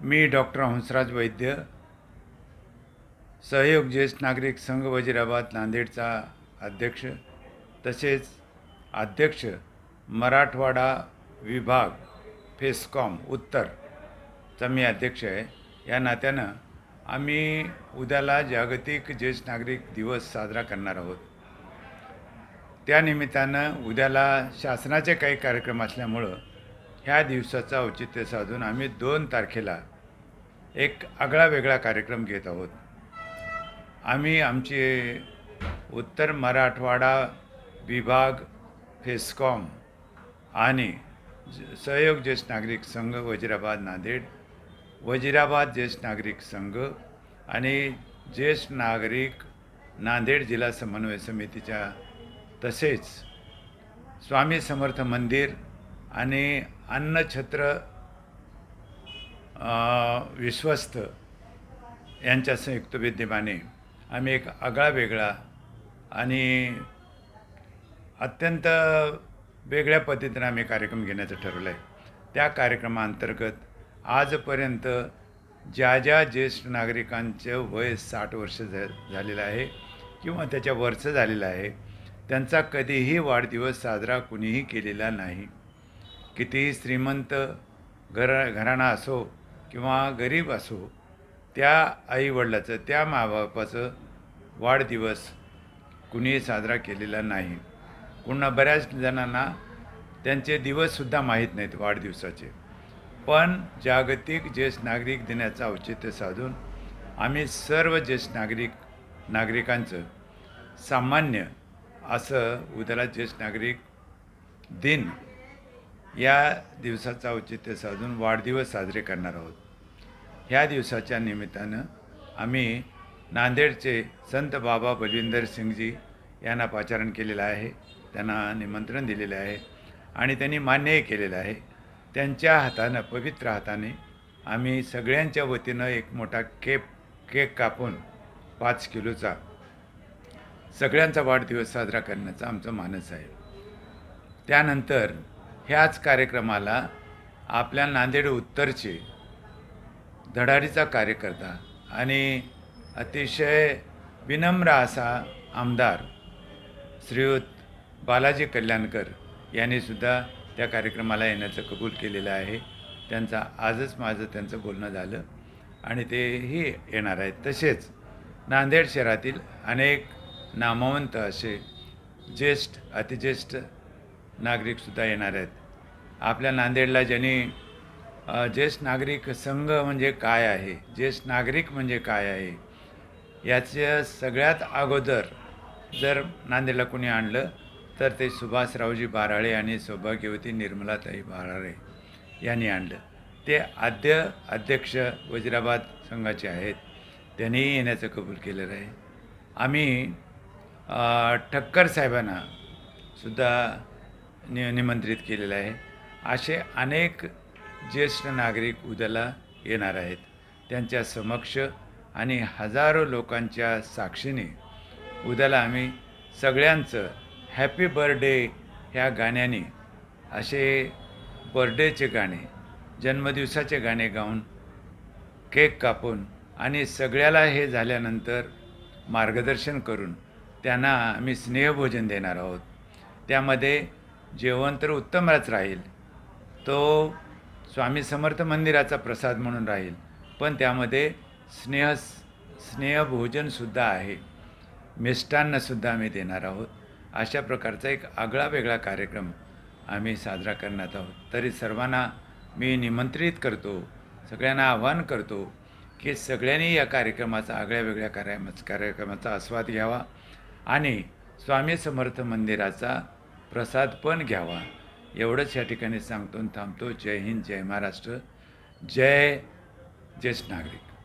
मी doctor Hansraj वैद्य सहयोग ज्येष्ठ नागरिक संघ वजीराबाद नांदेडचा अध्यक्ष तसेच अध्यक्ष मराठवाडा विभाग फेसकॉम उत्तरचा मी अध्यक्ष आहे. या नात्यानं आम्ही उद्याला जागतिक ज्येष्ठ नागरिक दिवस साजरा करणार आहोत. त्यानिमित्तानं उद्याला शासनाचे काही कार्यक्रम असल्यामुळं ह्या दिवसाचं औचित्य साधून आम्ही दोन तारखेला एक आगळा वेगळा कार्यक्रम घेत आहोत. आम्ही आमचे उत्तर मराठवाडा विभाग फेस्कॉम आणि सहयोग ज्येष्ठ नागरिक संघ वजिराबाद नांदेड वजिराबाद ज्येष्ठ नागरिक संघ आणि ज्येष्ठ नागरिक नांदेड जिल्हा समन्वय समितीच्या तसेच स्वामी समर्थ मंदिर आणि अन्नछत्र विश्वस्त यांच्या संयुक्त विद्यमाने आम्ही एक आगळा वेगळा आणि अत्यंत वेगळ्या पद्धतीनं आम्ही कार्यक्रम घेण्याचं ठरवलं आहे. त्या कार्यक्रमाअंतर्गत आजपर्यंत ज्या ज्या ज्येष्ठ नागरिकांचं वय साठ वर्ष झा झालेलं आहे किंवा त्याच्या वरचं झालेलं आहे त्यांचा कधीही वाढदिवस साजरा कुणीही केलेला नाही. कितीही श्रीमंत घर घराणा असो किंवा गरीब असो त्या आईवडिलाचं त्या माबापाचं वाढदिवस कुणीही साजरा केलेला नाही. पुन्हा बऱ्याच जणांना त्यांचे दिवससुद्धा माहीत नाहीत वाढदिवसाचे. पण जागतिक ज्येष्ठ नागरिक दिनाचं औचित्य साधून आम्ही सर्व ज्येष्ठ नागरिक नागरिकांचं सामान्य असं उद्याला ज्येष्ठ नागरिक दिन या दिवसाचं औचित्य साधून वाढदिवस साजरे करणार आहोत. ह्या दिवसाच्या निमित्तानं आम्ही नांदेडचे संत बाबा बलविंदर सिंगजी यांना पाचारण केलेलं आहे त्यांना निमंत्रण दिलेलं आहे आणि त्यांनी मान्यही केलेलं आहे. त्यांच्या हातानं पवित्र हाताने आम्ही सगळ्यांच्या वतीनं एक मोठा केक केक कापून पाच किलोचा सगळ्यांचा वाढदिवस साजरा करण्याचा आमचं मानस आहे. त्यानंतर ह्याच कार्यक्रमाला आपल्या नांदेड उत्तरचे धडाडीचा कार्यकर्ता आणि अतिशय विनम्र असा आमदार श्रीयुत बालाजी कल्याणकर यांनी सुद्धा त्या कार्यक्रमाला येण्याचं कबूल केलेलं आहे. त्यांचा आजच माझं त्यांचं बोलणं झालं आणि तेही येणार आहेत. तसेच नांदेड शहरातील अनेक नामवंत असे ज्येष्ठ अतिज्येष्ठ नागरिकसुद्धा येणार आहेत. आपल्या नांदेडला ज्यांनी ज्येष्ठ नागरिक संघ म्हणजे काय आहे ज्येष्ठ नागरिक म्हणजे काय आहे याच्या सगळ्यात अगोदर जर नांदेडला कोणी आणलं तर ते सुभाषरावजी बाराळे आणि सौभाग्यवती निर्मलाताई बाराळे यांनी आणलं. ते आद्य अध्यक्ष वजिराबाद संघाचे आहेत. त्यांनीही येण्याचं कबूल केलेलं आहे. आम्ही ठक्कर साहेबांना सुद्धा नि निमंत्रित केलेलं आहे. असे अनेक ज्येष्ठ नागरिक उद्याला येणार आहेत. त्यांच्या समक्ष आणि हजारो लोकांच्या साक्षीने उद्याला आम्ही सगळ्यांचं हॅपी बर्थडे ह्या गाण्याने असे बर्थडेचे गाणे जन्मदिवसाचे गाणे गाऊन केक कापून आणि सगळ्याला हे झाल्यानंतर मार्गदर्शन करून त्यांना आम्ही स्नेहभोजन देणार आहोत. त्यामध्ये जेवण तर उत्तमच राहील. तो स्वामी समर्थ मंदिराचा प्रसाद म्हणून राहील. पण त्यामध्ये स्नेह स्नेहभोजनसुद्धा आहे. मिष्टान्नसुद्धा आम्ही देणार आहोत. अशा प्रकारचा एक आगळा वेगळा कार्यक्रम आम्ही साजरा करण्यात आहोत. तरी सर्वांना मी निमंत्रित करतो सगळ्यांना आवाहन करतो की सगळ्यांनी या कार्यक्रमाचा आगळ्या वेगळ्या कार्य कार्यक्रमाचा आस्वाद घ्यावा आणि स्वामी समर्थ मंदिराचा प्रसाद पण घ्यावा. एवढंच या ठिकाणी सांगतो आणि थांबतो. जय हिंद जय महाराष्ट्र. जय ज्येष्ठ नागरिक.